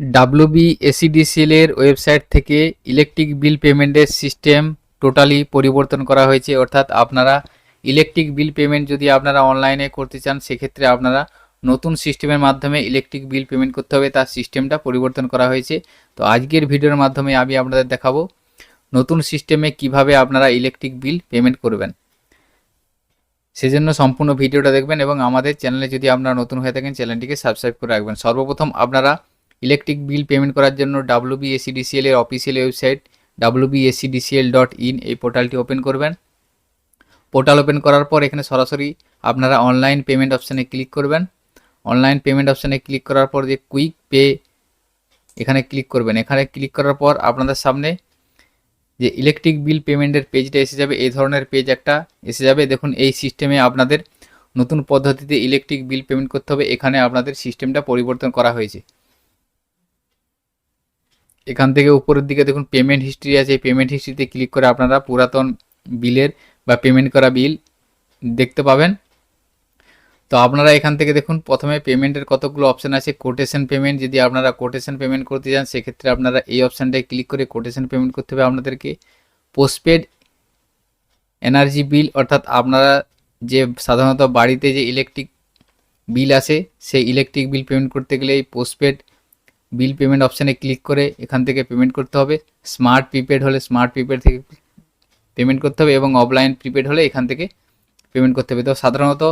WB SEDCL এর website থেকে electric bill পেমেন্টের সিস্টেম টোটালি পরিবর্তন করা হয়েছে। অর্থাৎ আপনারা ইলেকট্রিক বিল পেমেন্ট যদি আপনারা অনলাইনে করতে চান, সেক্ষেত্রে আপনারা নতুন সিস্টেমের মাধ্যমে ইলেকট্রিক বিল পেমেন্ট করতে হবে। তার সিস্টেমটা পরিবর্তন করা হয়েছে। তো আজকের ভিডিওর মাধ্যমে আমি আপনাদের দেখাবো নতুন সিস্টেমে কীভাবে আপনারা ইলেকট্রিক বিল পেমেন্ট করবেন। সেজন্য সম্পূর্ণ ভিডিওটা দেখবেন এবং আমাদের চ্যানেলে যদি আপনারা নতুন হয়ে থাকেন চ্যানেলটিকে সাবস্ক্রাইব করে রাখবেন। সর্বপ্রথম আপনারা ইলেকট্রিক বিল পেমেন্ট করার জন্য ডাব্লু ডাব্লিউবিএসিডিসিএল এর official website WBSEDCL dot in এই পোর্টালটি ওপেন করবেন। পোর্টাল ওপেন করার পর এখানে সরাসরি আপনারা অনলাইন পেমেন্ট অপশানে ক্লিক করবেন। অনলাইন পেমেন্ট অপশানে ক্লিক করার পর যে কুইক পে এখানে ক্লিক করবেন। এখানে ক্লিক করার পর আপনাদের সামনে যে ইলেকট্রিক বিল পেমেন্টের পেজটা এসে যাবে, এই ধরনের পেজ একটা এসে যাবে। দেখুন, এই সিস্টেমে আপনাদের নতুন পদ্ধতিতে ইলেকট্রিক বিল পেমেন্ট করতে হবে। এখানে আপনাদের সিস্টেমটা পরিবর্তন করা হয়েছে। এখান থেকে উপরের দিকে দেখুন পেমেন্ট হিস্ট্রি আছে। এই পেমেন্ট হিস্ট্রিতে ক্লিক করে আপনারা পুরাতন বিলের বা পেমেন্ট করা বিল দেখতে পাবেন। তো আপনারা এখান থেকে দেখুন, প্রথমে পেমেন্টের কতগুলো অপশান আছে। কোটেশন পেমেন্ট যদি আপনারা কোটেশন পেমেন্ট করতে চান, সেক্ষেত্রে আপনারা এই অপশানটায় ক্লিক করে কোটেশন পেমেন্ট করতে হবে আপনাদেরকে। পোস্টপেড এনার্জি বিল অর্থাৎ আপনারা যে সাধারণত বাড়িতে যে ইলেকট্রিক বিল আসে সেই ইলেকট্রিক বিল পেমেন্ট করতে গেলে এই পোস্টপেড বিল পেমেন্ট অপশানে ক্লিক করে এখান থেকে পেমেন্ট করতে হবে। স্মার্ট প্রিপেড হলে স্মার্ট প্রিপেড থেকে পেমেন্ট করতে হবে এবং অফলাইন প্রিপেড হলে এখান থেকে পেমেন্ট করতে হবে। তো সাধারণত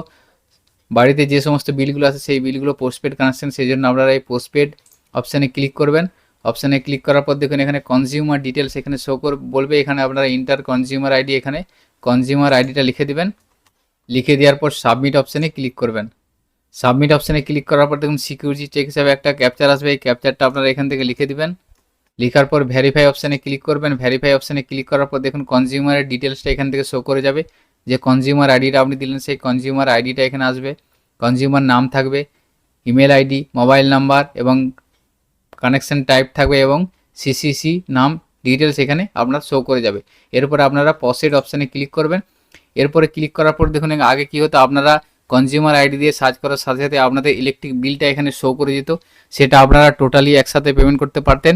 বাড়িতে যে সমস্ত বিলগুলো আছে সেই বিলগুলো পোস্টপেড কানেকশান সেই জন্য আপনারা এই পোস্টপেড অপশানে ক্লিক করবেন। অপশানে ক্লিক করার পর দেখুন এখানে কনজিউমার ডিটেলস এখানে শো কর বলবে এখানে আপনারা ইন্টার কনজিউমার আইডি এখানে কনজিউমার আইডিটা লিখে দেবেন। লিখে দেওয়ার পর সাবমিট অপশানে ক্লিক করবেন। সাবমিট অপশানে ক্লিক করার পর দেখুন সিকিউরিটি চেক হিসাবে একটা ক্যাপচার আসবে। এই ক্যাপচারটা আপনারা এখান থেকে লিখে দিবেন। লেখার পর ভেরিফাই অপশানে ক্লিক করবেন। ভেরিফাই অপশানে ক্লিক করার পর দেখুন কনজিউমারের ডিটেলসটা এখান থেকে শো করে যাবে। যে কনজিউমার আইডিটা আপনি দিলেন, সেই কনজিউমার আইডিটা এখানে আসবে। কনজিউমার নাম থাকবে ইমেল আইডি মোবাইল নাম্বার এবং কানেকশন টাইপ থাকবে এবং সিসিসি নাম ডিটেলস এখানে আপনার শো করে যাবে। এরপর আপনারা পসেড অপশানে ক্লিক করবেন। এরপরে ক্লিক করার পর দেখুন আগে কী হতো? আপনারা কনজিউমার আইডি দিয়ে সার্চ করার সাথে সাথে আপনাদের ইলেকট্রিক বিলটা এখানে শো করে যেত সেটা আপনারা টোটালি একসাথে পেমেন্ট করতে পারতেন।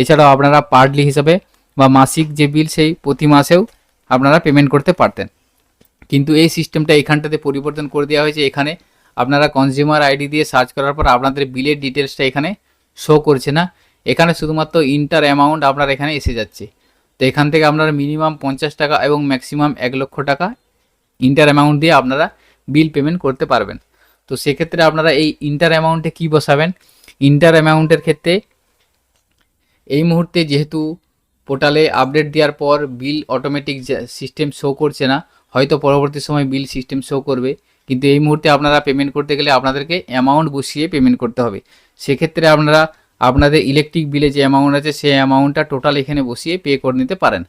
এছাড়াও আপনারা পার্টলি হিসাবে বা মাসিক যে বিল সেই প্রতি মাসেও আপনারা পেমেন্ট করতে পারতেন। কিন্তু এই সিস্টেমটা এখানটাতে পরিবর্তন করে দেওয়া হয়েছে। এখানে আপনারা কনজিউমার আইডি দিয়ে সার্চ করার পর আপনাদের বিলের ডিটেলসটা এখানে শো করছে না। এখানে শুধুমাত্র ইন্টার অ্যামাউন্ট আপনার এখানে এসে যাচ্ছে। তো এখান থেকে আপনারা মিনিমাম পঞ্চাশ টাকা এবং ম্যাক্সিমাম এক লক্ষ টাকা ইন্টার অ্যামাউন্ট দিয়ে আপনারা বিল পেমেন্ট করতে পারবেন। তো সেক্ষেত্রে আপনারা এই ইন্টার অ্যামাউন্টে কী বসাবেন? ইন্টার অ্যামাউন্টের ক্ষেত্রে এই মুহূর্তে যেহেতু পোর্টালে আপডেট দেওয়ার পর বিল অটোমেটিক সিস্টেম শো করছে না, হয়তো পরবর্তী সময় বিল সিস্টেম শো করবে, কিন্তু এই মুহূর্তে আপনারা পেমেন্ট করতে গেলে আপনাদেরকে অ্যামাউন্ট বসিয়ে পেমেন্ট করতে হবে। সেক্ষেত্রে আপনারা আপনাদের ইলেকট্রিক বিলে যে অ্যামাউন্ট আছে, সেই অ্যামাউন্টটা টোটাল এখানে বসিয়ে পে করে নিতে পারেন।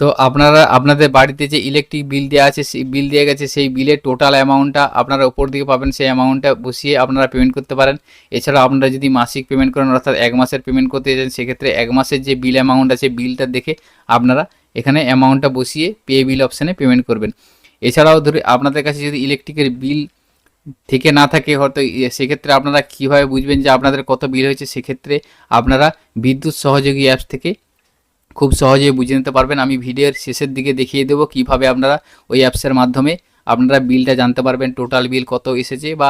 তো আপনারা, আপনাদের বাড়িতে যে ইলেকট্রিক বিল দেওয়া আছে, সেই বিল দেওয়া গেছে, সেই বিলের টোটাল অ্যামাউন্টটা আপনারা উপর দিকে পাবেন, সেই অ্যামাউন্টটা বসিয়ে আপনারা পেমেন্ট করতে পারেন। এছাড়া আপনারা যদি মাসিক পেমেন্ট করেন, অর্থাৎ এক মাসের পেমেন্ট করতে চান, সেক্ষেত্রে এক মাসের যে বিল অ্যামাউন্ট আছে বিলটা দেখে আপনারা এখানে অ্যামাউন্টটা বসিয়ে পে বিল অপশানে পেমেন্ট করবেন। এছাড়াও ধরে, আপনাদের কাছে যদি ইলেকট্রিকের বিল থেকে না থাকে, হয়তো সেক্ষেত্রে আপনারা কীভাবে বুঝবেন যে আপনাদের কত বিল হয়েছে? সেক্ষেত্রে আপনারা বিদ্যুৎ সহযোগী অ্যাপস থেকে খুব সহজে বুঝে নিতে পারবেন। আমি ভিডিওর শেষের দিকে দেখিয়ে দেবো কীভাবে আপনারা ওই অ্যাপসের মাধ্যমে আপনারা বিলটা জানতে পারবেন, টোটাল বিল কত এসেছে বা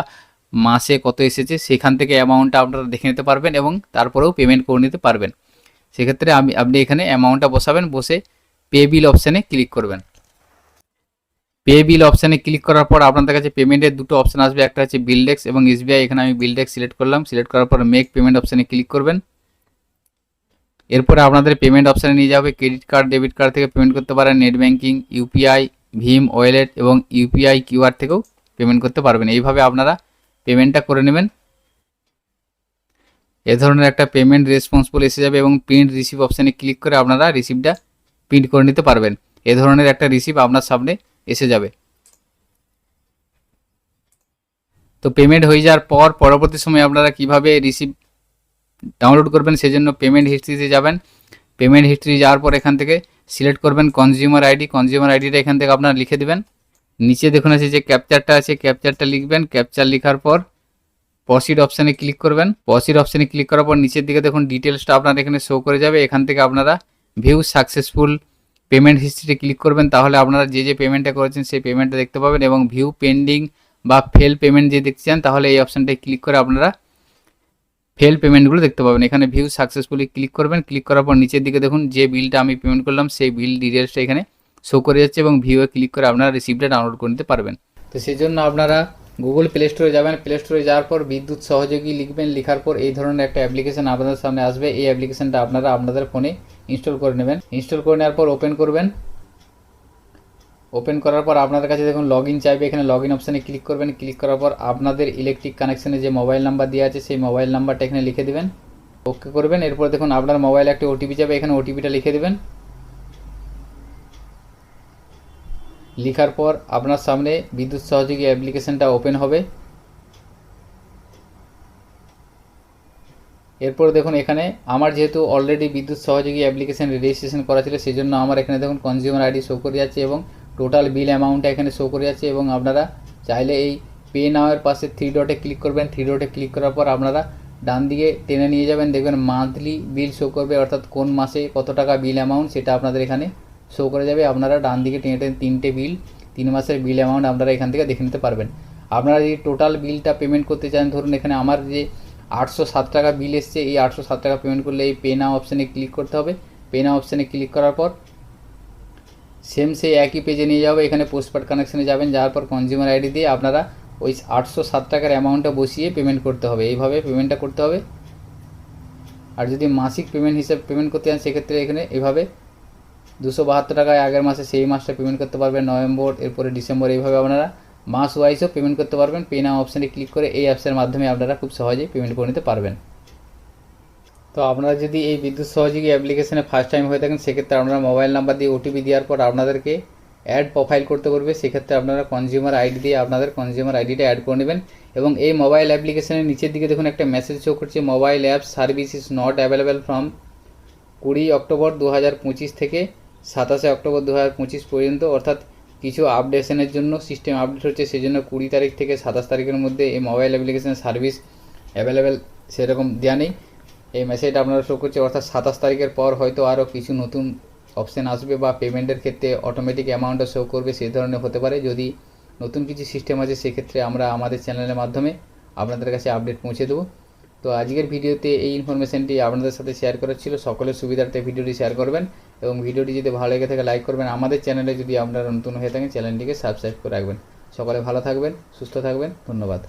মাসে কত এসেছে, সেখান থেকে অ্যামাউন্টটা আপনারা দেখে নিতে পারবেন এবং তারপরেও পেমেন্ট করে নিতে পারবেন। সেক্ষেত্রে আমি, আপনি এখানে অ্যামাউন্টটা বসাবেন, বসে পে বিল অপশানে ক্লিক করবেন। পে বিল অপশানে ক্লিক করার পর আপনাদের কাছে পেমেন্টের দুটো অপশান আসবে। একটা হচ্ছে বিলডেক্স এবং এসবিআই এখানে আমি বিলডেক্স সিলেক্ট করলাম। সিলেক্ট করার পর মেক পেমেন্ট অপশানে ক্লিক করবেন। এরপরে আপনাদের পেমেন্ট অপশানে নিয়ে যাবে ক্রেডিট কার্ড ডেবিট কার্ড থেকে পেমেন্ট করতে পারেন নেট ব্যাঙ্কিং ইউপিআই ভীম ওয়েলেট এবং ইউপিআই কিউআর থেকেও পেমেন্ট করতে পারবেন। এইভাবে আপনারা পেমেন্টটা করে নেবেন। এ ধরনের একটা পেমেন্ট রেসপন্সিবল এসে যাবে এবং প্রিন্ট রিসিভ অপশানে ক্লিক করে আপনারা রিসিভটা প্রিন্ট করে নিতে পারবেন। এ ধরনের একটা রিসিভ আপনার সামনে এসে যাবে। তো পেমেন্ট হয়ে যাওয়ার পর পরবর্তী সময় আপনারা কীভাবে রিসিভ ডাউনলোড করবেন, সেজন্য পেমেন্ট হিস্ট্রিতে যাবেন। পেমেন্ট হিস্ট্রি যাওয়ার পর এখান থেকে সিলেক্ট করবেন কনজিউমার আইডি কনজিউমার আইডিটা এখান থেকে আপনারা লিখে দেবেন। নিচে দেখুন আছে যে ক্যাপচারটা আছে ক্যাপচারটা লিখবেন। ক্যাপচার লেখার পর পসিড অপশানে ক্লিক করবেন। পসিড অপশানে ক্লিক করার পর নিচের দিকে দেখুন ডিটেলসটা আপনার এখানে শো করে যাবে। এখান থেকে আপনারা ভিউ সাকসেসফুল পেমেন্ট হিস্ট্রিতে ক্লিক করবেন। তাহলে আপনারা যে যে পেমেন্টটা করেছেন, সেই পেমেন্টটা দেখতে পাবেন এবং ভিউ পেন্ডিং বা ফেল পেমেন্ট যে দেখতে চান, তাহলে এই অপশানটায় ক্লিক করে আপনারা ফেল পেমেন্টগুলো দেখতে পাবেন। এখানে ভিউ সাকসেসফুলি ক্লিক করবেন। ক্লিক করার পর নিচের দিকে দেখুন, যে বিলটা আমি পেমেন্ট করলাম, সেই বিল ডিটেলসটা এখানে শো করে যাচ্ছে এবং ভিউয়ে ক্লিক করে আপনারা রিসিপ্টটা ডাউনলোড করে নিতে পারবেন। তো সেই জন্য আপনারা গুগল প্লে স্টোরে যাবেন। প্লে স্টোরে যাওয়ার পর বিদ্যুৎ সহযোগী লিখবেন। লেখার পর এই ধরনের একটা অ্যাপ্লিকেশন আপনাদের সামনে আসবে। এই অ্যাপ্লিকেশনটা আপনারা আপনাদের ফোনে ইনস্টল করে নেবেন। ইনস্টল করে নেওয়ার পর ওপেন করবেন। ওপেন করার পর আপনাদের কাছে দেখুন লগ চাইবে, এখানে লগ ইন অপশানে ক্লিক করবেন ক্লিক করার পর আপনাদের ইলেকট্রিক কানেকশনে যে মোবাইল নাম্বার দেওয়া আছে, সেই মোবাইল নাম্বারটা এখানে লিখে দেবেন। ওকে করবেন, এরপর দেখুন আপনার মোবাইলে একটা ওটিপি যাবে এখানে ওটিপিটা লিখে দেবেন। লেখার পর আপনার সামনে বিদ্যুৎ সহযোগী অ্যাপ্লিকেশনটা ওপেন হবে। এরপর দেখুন এখানে আমার যেহেতু অলরেডি বিদ্যুৎ সহযোগী অ্যাপ্লিকেশন রেজিস্ট্রেশন করা ছিল সেই জন্য আমার এখানে দেখুন কনজিউমার আইডি শো করে যাচ্ছে এবং টোটাল বিল অ্যামাউন্টটা এখানে শো করে যাচ্ছে এবং আপনারা চাইলে এই পে নাওয়ের পাশে থ্রি ডটে ক্লিক করবেন। থ্রি ডটে ক্লিক করার পর আপনারা ডান দিকে টেনে নিয়ে যাবেন। দেখবেন মান্থলি বিল শো করবে, অর্থাৎ কোন মাসে কত টাকা বিল অ্যামাউন্ট সেটা আপনাদের এখানে শো করে যাবে। আপনারা ডান দিকে টেনে টেনে তিনটে বিল তিন মাসের বিল অ্যামাউন্ট আপনারা এখান থেকে দেখে নিতে পারবেন। আপনারা যদি টোটাল বিলটা পেমেন্ট করতে চান, ধরুন এখানে আমার যে আটশো সাত টাকা বিল এসছে, এই আটশো সাত টাকা পেমেন্ট করলে এই পে নাও অপশানে ক্লিক করতে হবে। পে নাও অপশানে ক্লিক করার পর সেম সেই একই পেজে নিয়ে যাবে। এখানে পোস্টপার্ট কানেকশানে যাবেন, যাওয়ার পর কনজিউমার আইডি দিয়ে আপনারা ওই আটশো সাত টাকার অ্যামাউন্টটা বসিয়ে পেমেন্ট করতে হবে। এইভাবে পেমেন্টটা করতে হবে। আর যদি মাসিক পেমেন্ট হিসাবে পেমেন্ট করতে চান, সেক্ষেত্রে এখানে এভাবে দুশো বাহাত্তর টাকায় আগের মাসে সেই মাসটা পেমেন্ট করতে পারবেন। নভেম্বর, এরপরে ডিসেম্বর, এইভাবে আপনারা মাস ওয়াইজও পেমেন্ট করতে পারবেন। পে নাও অপশানে ক্লিক করে এই অ্যাপসের মাধ্যমে আপনারা খুব সহজেই পেমেন্ট করে নিতে পারবেন। তো আপনারা যদি এই বিদ্যুৎ সহযোগী অ্যাপ্লিকেশনে ফার্স্ট টাইম হয়ে থাকেন, সেক্ষেত্রে আপনারা মোবাইল নাম্বার দিয়ে ওটিপি দেওয়ার পর আপনাদেরকে অ্যাড প্রোফাইল করতে বলবে। সেক্ষেত্রে আপনারা কনজিউমার আইডি দিয়ে আপনাদের কনজিউমার আইডিটা অ্যাড করে নেবেন এবং এই মোবাইল অ্যাপ্লিকেশনের নিচের দিকে দেখুন একটা মেসেজ শো করছে mobile app service is not available from কুড়ি অক্টোবর দু হাজার পঁচিশ থেকে সাতাশে অক্টোবর দু হাজার পঁচিশ পর্যন্ত। অর্থাৎ কিছু আপডেশনের জন্য সিস্টেম আপডেট হচ্ছে সেই জন্য কুড়ি তারিখ থেকে সাতাশ তারিখের মধ্যে এই মোবাইল অ্যাপ্লিকেশন সার্ভিস অ্যাভেলেবেল সেরকম দেওয়া নেই। এই মেসেজটা আপনারা শো করছে, অর্থাৎ সাতাশ তারিখের পর হয়তো আরও কিছু নতুন অপশান আসবে বা পেমেন্টের ক্ষেত্রে অটোমেটিক অ্যামাউন্টটা শো করবে, সেই ধরনের হতে পারে। যদি নতুন কিছু সিস্টেম আছে, সেক্ষেত্রে আমরা আমাদের চ্যানেলের মাধ্যমে আপনাদের কাছে আপডেট পৌঁছে দেবো। তো আজকের ভিডিওতে এই ইনফরমেশনটি আপনাদের সাথে শেয়ার করার ছিল। সকলের সুবিধার্থে ভিডিওটি শেয়ার করবেন এবং ভিডিওটি যদি ভালো লেগে থাকে লাইক করবেন। আমাদের চ্যানেলে যদি আপনারা নতুন হয়ে থাকেন চ্যানেলটিকে সাবস্ক্রাইব করে রাখবেন। সকলে ভালো থাকবেন, সুস্থ থাকবেন। ধন্যবাদ।